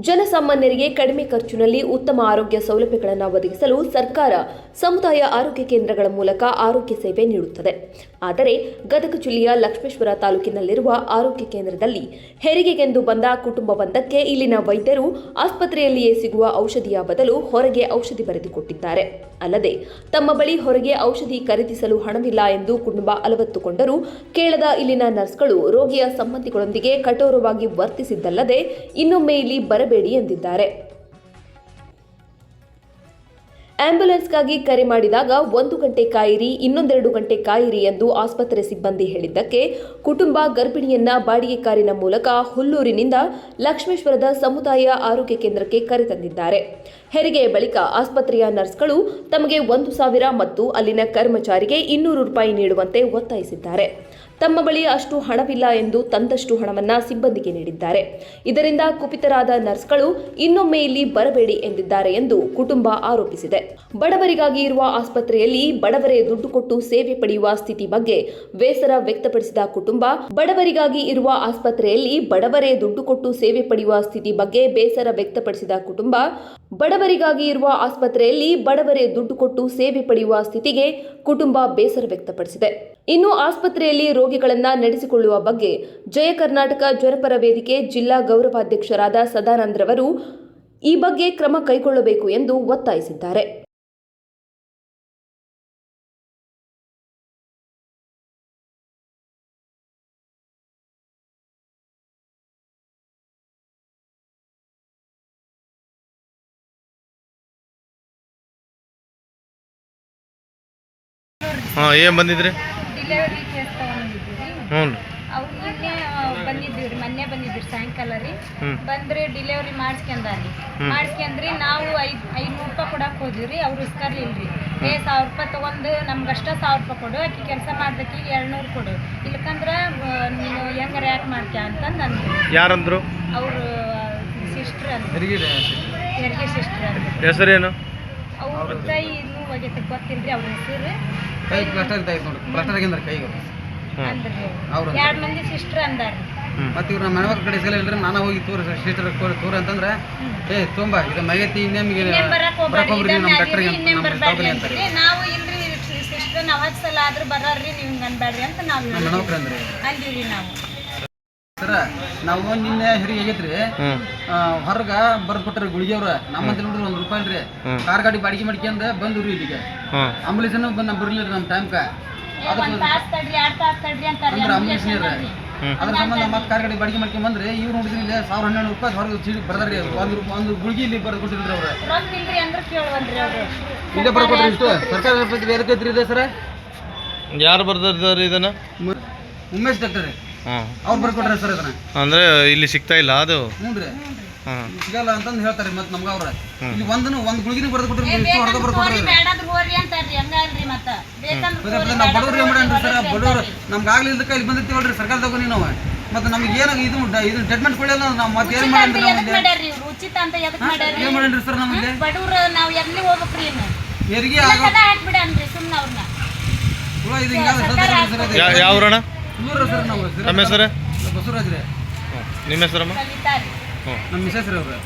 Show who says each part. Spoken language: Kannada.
Speaker 1: ಜನಸಾಮಾನ್ಯರಿಗೆ ಕಡಿಮೆ ಖರ್ಚಿನಲ್ಲಿ ಉತ್ತಮ ಆರೋಗ್ಯ ಸೌಲಭ್ಯಗಳನ್ನು ಒದಗಿಸಲು ಸರ್ಕಾರ ಸಮುದಾಯ ಆರೋಗ್ಯ ಕೇಂದ್ರಗಳ ಮೂಲಕ ಆರೋಗ್ಯ ಸೇವೆ ನೀಡುತ್ತದೆ. ಆದರೆ ಗದಗ ಜಿಲ್ಲೆಯ ಲಕ್ಷ್ಮೇಶ್ವರ ತಾಲೂಕಿನಲ್ಲಿರುವ ಆರೋಗ್ಯ ಕೇಂದ್ರದಲ್ಲಿ ಹೆರಿಗೆಗೆಂದು ಬಂದ ಕುಟುಂಬವೊಂದಕ್ಕೆ ಇಲ್ಲಿನ ವೈದ್ಯರು ಆಸ್ಪತ್ರೆಯಲ್ಲಿಯೇ ಸಿಗುವ ಔಷಧಿಯ ಬದಲು ಹೊರಗೆ ಔಷಧಿ ಬರೆದುಕೊಟ್ಟಿದ್ದಾರೆ. ಅಲ್ಲದೆ ತಮ್ಮ ಬಳಿ ಹೊರಗೆ ಔಷಧಿ ಖರೀದಿಸಲು ಹಣವಿಲ್ಲ ಎಂದು ಕುಟುಂಬ ಅಲವತ್ತುಕೊಂಡರೂ ಕೇಳದ ಇಲ್ಲಿನ ನರ್ಸ್ಗಳು ರೋಗಿಯ ಸಂಬಂಧಿಗಳೊಂದಿಗೆ ಕಠೋರವಾಗಿ ವರ್ತಿಸಿದ್ದಲ್ಲದೆ ಇನ್ನೊಮ್ಮೆ ಇಲ್ಲಿ ಬರಬೇಡಿ ಎಂದಿದ್ದಾರೆ. ಆಂಬ್ಯುಲೆನ್ಸ್ಗಾಗಿ ಕರೆ ಮಾಡಿದಾಗ ಒಂದು ಗಂಟೆ ಕಾಯಿರಿ, ಇನ್ನೊಂದೆರಡು ಗಂಟೆ ಕಾಯಿರಿ ಎಂದು ಆಸ್ಪತ್ರೆ ಸಿಬ್ಬಂದಿ ಹೇಳಿದ್ದಕ್ಕೆ ಕುಟುಂಬ ಗರ್ಭಿಣಿಯನ್ನ ಬಾಡಿಗೆ ಕಾರಿನ ಮೂಲಕ ಹುಲ್ಲೂರಿನಿಂದ ಲಕ್ಷ್ಮೇಶ್ವರದ ಸಮುದಾಯ ಆರೋಗ್ಯ ಕೇಂದ್ರಕ್ಕೆ ಕರೆತಂದಿದ್ದಾರೆ ಹೆರಿಗೆಯ ಬಳಿಕ ಆಸ್ಪತ್ರೆಯ ನರ್ಸ್ಗಳು ತಮಗೆ ಒಂದು ಸಾವಿರ ಮತ್ತು ಅಲ್ಲಿನ ಕರ್ಮಚಾರಿಗೆ ಇನ್ನೂರು ರೂಪಾಯಿ ನೀಡುವಂತೆ ಒತ್ತಾಯಿಸಿದ್ದಾರೆ. ತಮ್ಮ ಬಳಿ ಅಷ್ಟು ಹಣವಿಲ್ಲ ಎಂದು ತಂದಷ್ಟು ಹಣವನ್ನ ಸಿಬ್ಬಂದಿಗೆ ನೀಡಿದ್ದಾರೆ. ಇದರಿಂದ ಕುಪಿತರಾದ ನರ್ಸ್ಗಳು ಇನ್ನೊಮ್ಮೆ ಇಲ್ಲಿ ಬರಬೇಡಿ ಎಂದಿದ್ದಾರೆ ಎಂದು ಕುಟುಂಬ ಆರೋಪಿಸಿದೆ. ಬಡವರಿಗಾಗಿ ಇರುವ ಆಸ್ಪತ್ರೆಯಲ್ಲಿ ಬಡವರೇ ದುಡ್ಡು ಕೊಟ್ಟು ಸೇವೆ ಪಡೆಯುವ ಸ್ಥಿತಿ ಬಗ್ಗೆ ಬೇಸರ ವ್ಯಕ್ತಪಡಿಸಿದ ಕುಟುಂಬ, ಬಡವರಿಗಾಗಿ ಇರುವ ಆಸ್ಪತ್ರೆಯಲ್ಲಿ ಬಡವರೇ ದುಡ್ಡು ಕೊಟ್ಟು ಸೇವೆ ಪಡೆಯುವ ಸ್ಥಿತಿ ಬಗ್ಗೆ ಬೇಸರ ವ್ಯಕ್ತಪಡಿಸಿದ ಕುಟುಂಬ, ಬಡವರಿಗಾಗಿ ಇರುವ ಆಸ್ಪತ್ರೆಯಲ್ಲಿ ಬಡವರೇ ದುಡ್ಡು ಕೊಟ್ಟು ಸೇವೆ ಪಡೆಯುವ ಸ್ಥಿತಿಗೆ ಕುಟುಂಬ ಬೇಸರ ವ್ಯಕ್ತಪಡಿಸಿದೆ. ಇನ್ನು ಆಸ್ಪತ್ರೆಯಲ್ಲಿ ರೋಗಿಗಳನ್ನು ನಡೆಸಿಕೊಳ್ಳುವ ಬಗ್ಗೆ ಜಯ ಕರ್ನಾಟಕ ಜ್ವರಪರ ವೇದಿಕೆ ಜಿಲ್ಲಾ ಗೌರವಾಧ್ಯಕ್ಷರಾದ ಸದಾನಂದ್ರವರು ಈ ಬಗ್ಗೆ ಕ್ರಮ ಕೈಗೊಳ್ಳಬೇಕು ಎಂದು ಒತ್ತಾಯಿಸಿದ್ದಾರೆ.
Speaker 2: ಹಾಂ, ಏನು ಬಂದಿದ್ರಿ?
Speaker 3: ಡಿಲಿವರಿ ಕೇಸ್ ತಗೊಂಡಿದ್ವಿ
Speaker 2: ಹ್ಞೂ ರೀ
Speaker 3: ಅವ್ರು ನಿನ್ನೆ ಬಂದಿದ್ವಿ ರೀ ಮೊನ್ನೆ ಬಂದಿದ್ವಿ ಸಾಯಂಕಾಲ ರೀ.
Speaker 2: ಹ್ಮ್.
Speaker 3: ಬಂದ್ರೆ ಡಿಲಿವರಿ ಮಾಡಿಸ್ಕೊಂಡಾರಿ
Speaker 2: ಹ್ಮ್.
Speaker 3: ನಾವು ಐದು ಐನೂರು ರೂಪಾಯಿ ಕೊಡಕ್ಕೆ ಹೋದ್ವಿ ರೀ ಅವ್ರು ಇಸ್ಕರ್ಲಿಲ್ರಿ. ಏ ಸಾವಿರ ರೂಪಾಯಿ ತೊಗೊಂಡು ನಮ್ಗಷ್ಟ ಸಾವಿರ ರೂಪಾಯಿ ಕೊಡು ಆಕಿ ಕೆಲಸ ಮಾಡ್ದಕ್ಕೆ ಏಳ್ನೂರು ಕೊಡು. ಇಲ್ಕಂದ್ರೆ ನೀನು ಹೆಂಗಾರ ಯಾಕೆ ಮಾಡ್ತೀಯ ಅಂತಂದು ಅಂದ್ರು.
Speaker 2: ಯಾರಂದ್ರು?
Speaker 3: ಅವರು ಸಿಸ್ಟ್ರ್ ಅಂತ ಹೆರಿಗೆ ಸಿಸ್ಟ್ರ್ ಅಂತ
Speaker 2: ಹೆಸರೇನು?
Speaker 3: ಅವ್ರ ಕೈ ಇನ್ನೂ ಹೋಗೈತೆ ಗೊತ್ತಿಲ್ರಿ ಅವ್ರ ಹೆಸರು.
Speaker 4: ಕೈ ಪ್ಲಾಸ್ಟರ್ ಇದ್ದಾಯ್ತು ನೋಡಿ. ಪ್ಲಾಸ್ಟರ್ ಆಗಿಂದ್ರೆ ಕೈಗೆ.
Speaker 2: ಅವರು
Speaker 3: ಅಂದ್ರಿ
Speaker 4: ಅವ್ರು
Speaker 3: ಎರಡು ಮಂದಿ ಸಿಸ್ಟರ್ ಅಂದಾರ.
Speaker 4: ಮತ್ತೆ ಇವ್ರು ನಮ್ಮ ಮನೆಮಕ್ಳ ಕಡೆ ಸಲ ಇಲ್ರಿ ನಾನು ಹೋಗಿ ತೋರಿ ಸಿಸ್ಟರ್ ತೋರ್ ಅಂತಂದ್ರೆ ಏ ತುಂಬಾ ಇದು ಮಗೈತಿ ಇನ್ನೇಮ್ಗೆ
Speaker 3: ಬರಕ್
Speaker 4: ಹೋಗ್ರಿ ನಮ್ಮ ಡಾಕ್ಟರ್ಗೆ ದವಾಖಾನೆ ಅಂತಾರೆ.
Speaker 3: ನಾವು ಇಲ್ರಿ ಸಿಸ್ಟರ್ ನಾವ್ ಹತ್ತು ಸಲ ಆದ್ರೂ ಬರ್ರಿ ನೀವು ಹಿಂಗ್ ಅನ್ಬೇಡ್ರಿ ಅಂತ ನಾವು
Speaker 4: ನಮ್ಮ ಅಂದ್ರೆ.
Speaker 3: ಅಂದಿವ್ರಿ ನಾವು.
Speaker 4: ಸರ ನಾವು ನಿನ್ನೆ ಹೆರಿಗೆ ಆಗೈತ್ರಿ ಹೊರಗ ಬರ್ದ್ ಕೊಟ್ಟಾರ ಗುಳಿಗೆ ಅವ್ರ. ನಮ್ಮಂತ ನೋಡ್ರಿ ಒಂದು ರೂಪಾಯಿ
Speaker 2: ರೀ.
Speaker 4: ಕಾರ್ ಗಾಡಿ ಬಾಡಿಗೆ ಮಾಡ್ಕೊಂಡ್ ಬಂದ್ರಿ ಇಲ್ಲಿಗೆ.
Speaker 2: ಹಾಂ.
Speaker 4: ಆಂಬುಲೆನ್ಸ್ನು ಬಂದು ನಮ್ಮ ಬರ್ಲಿಲ್ಲ ನಮ್ಮ
Speaker 3: ಟೈಮ್ಕ ಒಂದ್ ತಾಸ್ ತಡ್ರಿ ಎರಡ್ ತಾಸ್ ತಡ್ರಿ ಅಂತಾರಿ
Speaker 4: ಅಂದ್ರೆ ಅದ್ರ ಸಂಬಂಧ ಮತ್ತೆ ಕಾರ್ ಗಾಡಿ ಬಾಡಿಗೆ ಮಾಡ್ಕೊಂಡ್ ಬಂದ್ರೆ ಇವ್ರು ನೋಡಿದ್ರಿ ಇಲ್ಲ ಸಾವಿರ ಹನ್ನೆರಡು ರೂಪಾಯಿ ಹೊರಗೆ ಚೀಟಿ ಬರ್ದಾರ್ರಿ ಒಂದು ರೂಪಾಯಿ ಒಂದು ಗುಳಿಗೆ ಇಲ್ಲಿ ಬರ್ದು ಕೊಟ್ಟಿದ್ರಿ ಅವ್ರು.
Speaker 3: ರೊಕ್ಕ ಇಲ್ರಿ ಕೊಟ್ರಿ ಕೇಳುವಲ್ರಿ ಅವ್ರು.
Speaker 4: ಇಲ್ಲೇ ಬರ್ಕೊಟ್ರಿ ಇಷ್ಟು. ಸರ್ಕಾರ ಬೇರೆ ಐತ್ರಿ ಇದೆ ಸರ?
Speaker 2: ಯಾರು ಬರ್ದಿದ್ದಾರೆ ಇದನ್ನ?
Speaker 4: ಉಮೇಶ್ ಡಾಕ್ಟರ್ ಅವ್ರು ಬರ್ಕೊಟ್ರೆ ಸರ್ ಇದನ್ನ.
Speaker 2: ಅಂದ್ರೆ ಇಲ್ಲಿ ಸಿಗ್ತಾ ಇಲ್ಲ ಅದು?
Speaker 4: ಹ್ಞೂ ರೀ. ಸಿಗಲ್ಲ ಅಂತಂದು ಹೇಳ್ತಾರೆ ಮತ್ತೆ ನಮ್ಗೆ ಅವ್ರ. ಇಲ್ಲಿ ಒಂದನು ಒಂದು ಗುಳಿಗಿನ ಬರ್ದು ಕೊಟ್ರಿ ಇಷ್ಟು ಹೊರಗೆ ಬರ್ಕೊಟ್ರಿ
Speaker 3: ಅಂತಾರ್ರಿ ಹಂಗಲ್ರಿ ಮತ್ತ.
Speaker 4: ನಾವು ಬಡವ್ರು ಮಾಡ್ರಿ ಸರ್ ಬಡವ್ರು. ನಮ್ಗೆ ಆಗ್ಲಿಲ್ಲದಕ್ಕೆ ಇಲ್ಲಿ ಬಂದಿರ್ತೀವಲ್ರಿ ಸರ್ಕಾರದಾಗ ನಾವು ಮತ್ತೆ ನಮ್ಗೆ ಏನು ಇದು ಇದು ಟ್ರೀಟ್ಮೆಂಟ್ ಕೊಡಲ್ಲ ನಾವು ಮತ್ತೆ ಏನು ಮಾಡಂದ್ರಿ
Speaker 3: ಮಾಡ್ಯಾರ್ರಿ ಇವ್ರು? ಉಚಿತ ಅಂತ ಎದಕ್ ಮಾಡ್ಯಾರ್ರಿ?
Speaker 4: ಏನು ಮಾಡೇನ್ರಿ ಸರ್ ನಮಗೆ?
Speaker 3: ಬಡವ್ರು ನಾವು ಎಲ್ಲಿ ಹೋಗ್ಬೇಕ್ರಿ ಇನ್ನು?
Speaker 4: ಹೆರಿಗೆ ಆಗೋ
Speaker 3: ಕದ ಹಾಕ್ಬಿಡನ್ರಿ ಸುಮ್ನ ಅವ್ರನ್ನ
Speaker 4: ಹುಳ ಇದು ಹಿಂಗಾದ ಸರ್ ಅದು
Speaker 2: ಯಾ ಯಾವ್ರಣ
Speaker 4: ನೂರ ಸರ್ ನಾವು
Speaker 2: ನಮ್ಮ ಹೆಸರು?
Speaker 4: ಬಸವರಾಜ್ ರೀ.
Speaker 2: ನಿಮ್ಮ ಹೆಸರಮ್ಮ? ಹ್ಞೂ
Speaker 4: ನಮ್ಮ ಮಿಸಸ್ ರೀ ಅವ್ರು.